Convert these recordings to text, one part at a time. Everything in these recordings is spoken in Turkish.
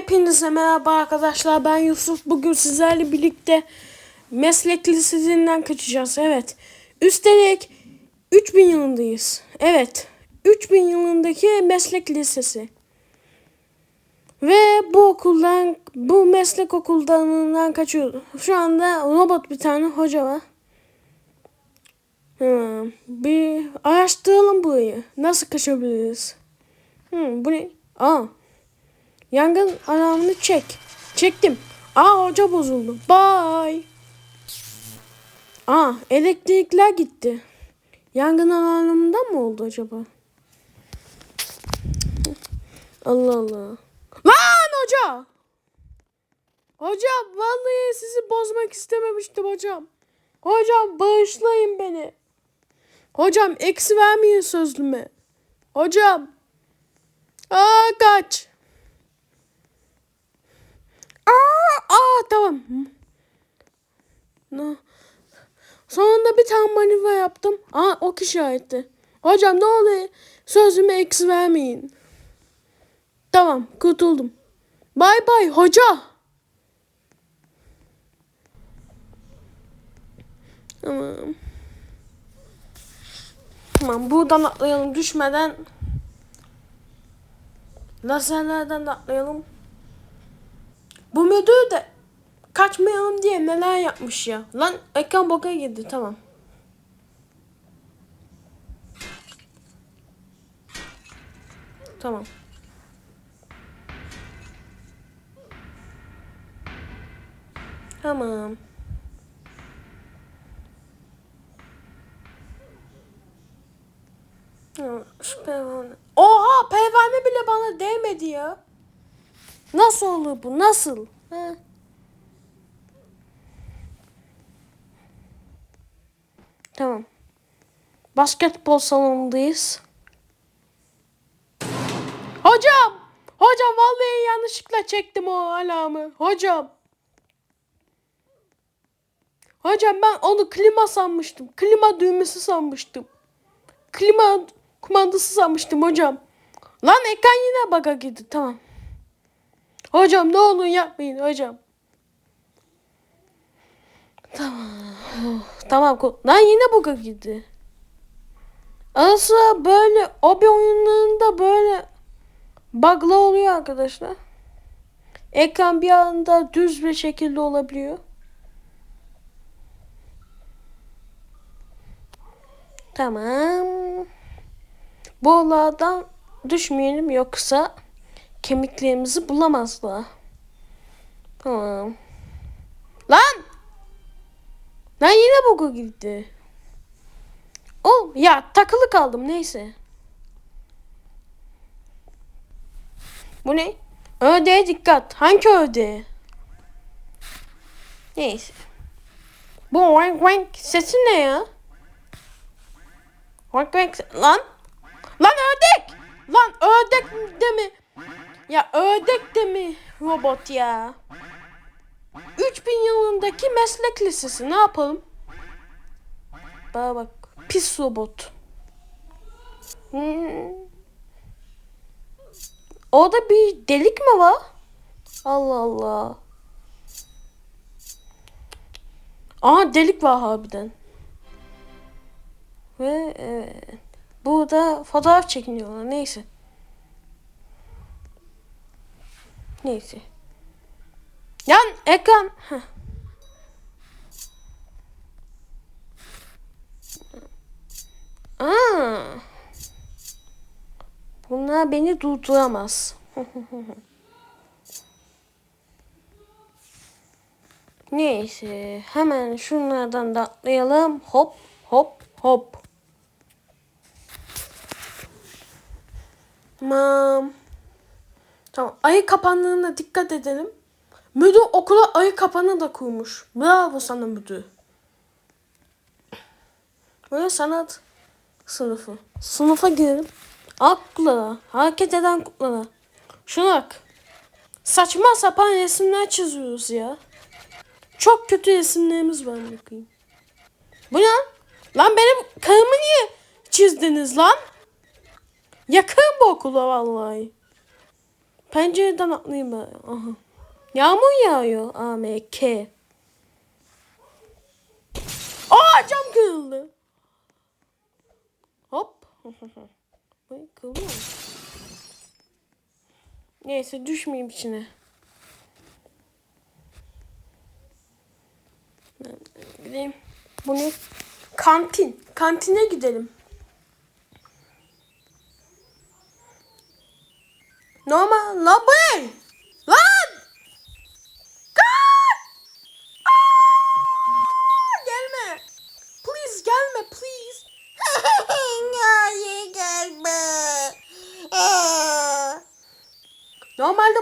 Hepinize merhaba arkadaşlar. Ben Yusuf. Bugün sizlerle birlikte meslek lisesinden kaçacağız. Evet. Üstelik 3000 yılındayız. Evet. 3000 yılındaki meslek lisesi. Ve bu okuldan, bu meslek okullarından kaçıyoruz. Şu anda robot bir tane hoca var. Hmm, bir araştıralım burayı. Nasıl kaçabiliriz? Hmm, bu ne? Aa, Yangın alarmını çek. Çektim. Aa hoca bozuldu. Bye. Aa elektrikler gitti. Yangın alarmından mı oldu acaba? Allah Allah. Lan hoca. Hocam vallahi sizi bozmak istememiştim hocam. Hocam bağışlayın beni. Hocam eksi vermeyin sözlüme. Hocam. Aa kaç. Aa, aa tamam. No. Sonunda bir tane manevra yaptım. Aa o kişi aitti. Hocam ne oluyor? Sözüme eksi vermeyin. Tamam kurtuldum. Bay bay hoca. Tamam. Tamam buradan atlayalım düşmeden. Lazerlerden de atlayalım. Bu müdür de kaçmayalım diye neler yapmış ya. Lan ekran boka girdi tamam. Tamam. Tamam. Şu pervane. Oha pervane bile bana değmedi ya. Nasıl olur bu? Nasıl? He. Tamam. Basketbol salonundayız. Hocam! Hocam vallahi yanlışlıkla çektim o alarmı. Hocam. Hocam ben onu klima sanmıştım. Klima düğmesi sanmıştım. Klima kumandası sanmıştım hocam. Lan ekran yine bug'a girdi. Tamam. Hocam ne olur yapmayın hocam. Tamam. Tamam. ko- Lan yine bug'a girdi. Arası böyle obi oyunlarında böyle bug'la oluyor arkadaşlar. Ekran bir anda düz bir şekilde olabiliyor. Tamam. Bu olaydan düşmeyelim yoksa kemiklerimizi bulamazlar. Tamam. Lan! Lan yine boku gitti. O ya takılı kaldım neyse. Bu ne? Ödeğe dikkat. Hangi ödeğe? Neyse. Bu wank wank sesi ne ya? Wank wank lan? Lan ördek! Lan ördek de mi? Ya ördek de mi robot ya? 3000 yılındaki meslek lisesi ne yapalım? Bana bak pis robot. Hmm. Orada bir delik mi var? Allah Allah. Aa delik var harbiden. Ve evet. Burada fotoğraf çekiniyorlar. Neyse. Neyse. Yan ekran. Heh. Aa. Bunlar beni durduramaz. Neyse. Hemen şunlardan da atlayalım. Hop hop hop. Tamam. Tamam. Ayı kapandığına dikkat edelim. Müdür okula ayı kapanı da kurmuş. Bravo sana müdür. Böyle sanat sınıfı. Sınıfa girelim. Akla, hareket eden kuklalar. Şuna bak. Saçma sapan resimler çiziyoruz ya. Çok kötü resimlerimiz var bakayım. Bu ne? Lan benim karımı niye çizdiniz lan? Yakın bu okula vallahi. Pencereden atlayayım ben. Aha. Yağmur yağıyor. AMK. Aa cam kırıldı. Hop. Kırılıyor mu? Neyse düşmeyeyim içine. Ben Gideyim. Bu ne? Kantin. Kantine gidelim.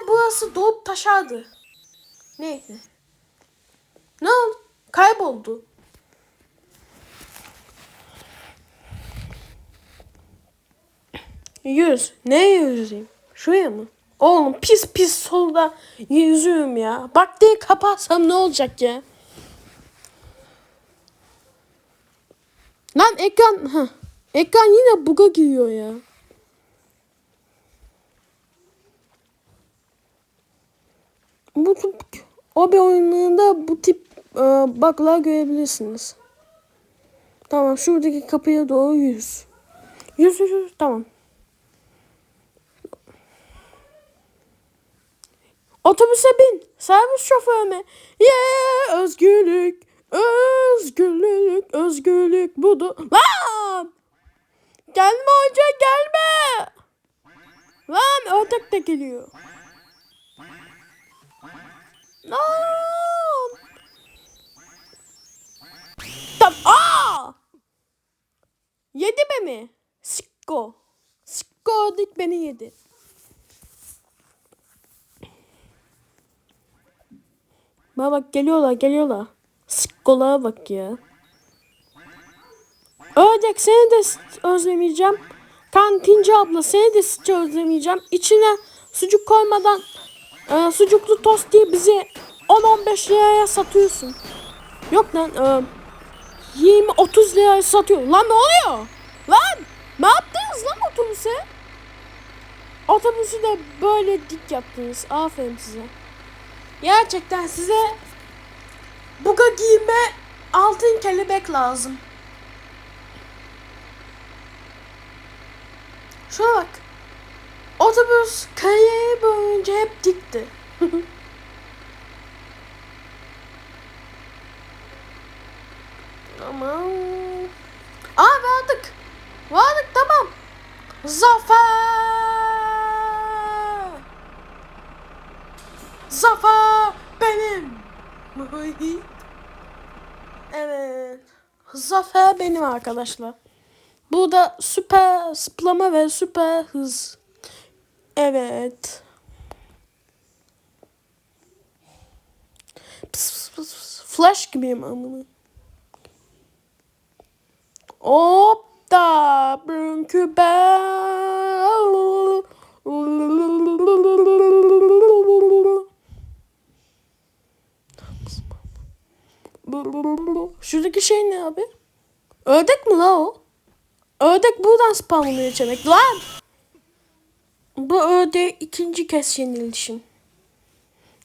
Burası dolup taşardı. Neyse. Ne oldu? Kayboldu. Yüz. Ne yüzeyim? Şuraya mı? Oğlum pis pis solda yüzüyorum ya. Bak diye kapatsam ne olacak ya? Lan ekran... Heh. Ekran yine buga giriyor ya. Bu tip obi oyunlarında bu tip e, bug'lar görebilirsiniz. Tamam şuradaki kapıya doğru yüz. Yüz yüz yüz tamam. Otobüse bin. Servis şoförüne. Yeah özgürlük. Özgürlük. Özgürlük. Bu da... Lan! Gelme hoca gelme. Lan ördek de geliyor. Lan! Tam aa! Yedi mi? Sikko. Sikko ördek beni yedi. Bak bak geliyorlar geliyorlar. Sikkolara bak ya. Ördek seni de özlemeyeceğim. Kantinci abla seni de hiç özlemeyeceğim. İçine sucuk koymadan e, sucuklu tost diye bizi 10-15 liraya satıyorsun. Yok lan e, 20-30 liraya satıyor. Lan ne oluyor? Lan ne yaptınız lan otobüse? Otobüsü de böyle dik yaptınız. Aferin size. Gerçekten size buga giyme altın kelebek lazım. Şuna bak. Otobüs kariyeri boyunca hep dikti. Aman. Aa vardık. Vardık tamam. Zafer. Zafer benim. Evet. Zafer benim arkadaşlar. Bu da süper zıplama ve süper hız. Evet. Flash gibiyim amına. Hop da çünkü ben Şuradaki şey ne abi? Ördek mi la o? Ördek buradan spamlanıyor demek lan. Bu ördeğe ikinci kez yenilişim.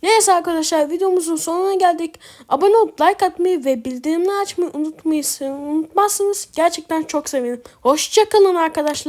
Neyse arkadaşlar videomuzun sonuna geldik. Abone olup like atmayı ve bildirimleri açmayı unutmayın. Unutmazsanız gerçekten çok sevinirim. Hoşçakalın arkadaşlar.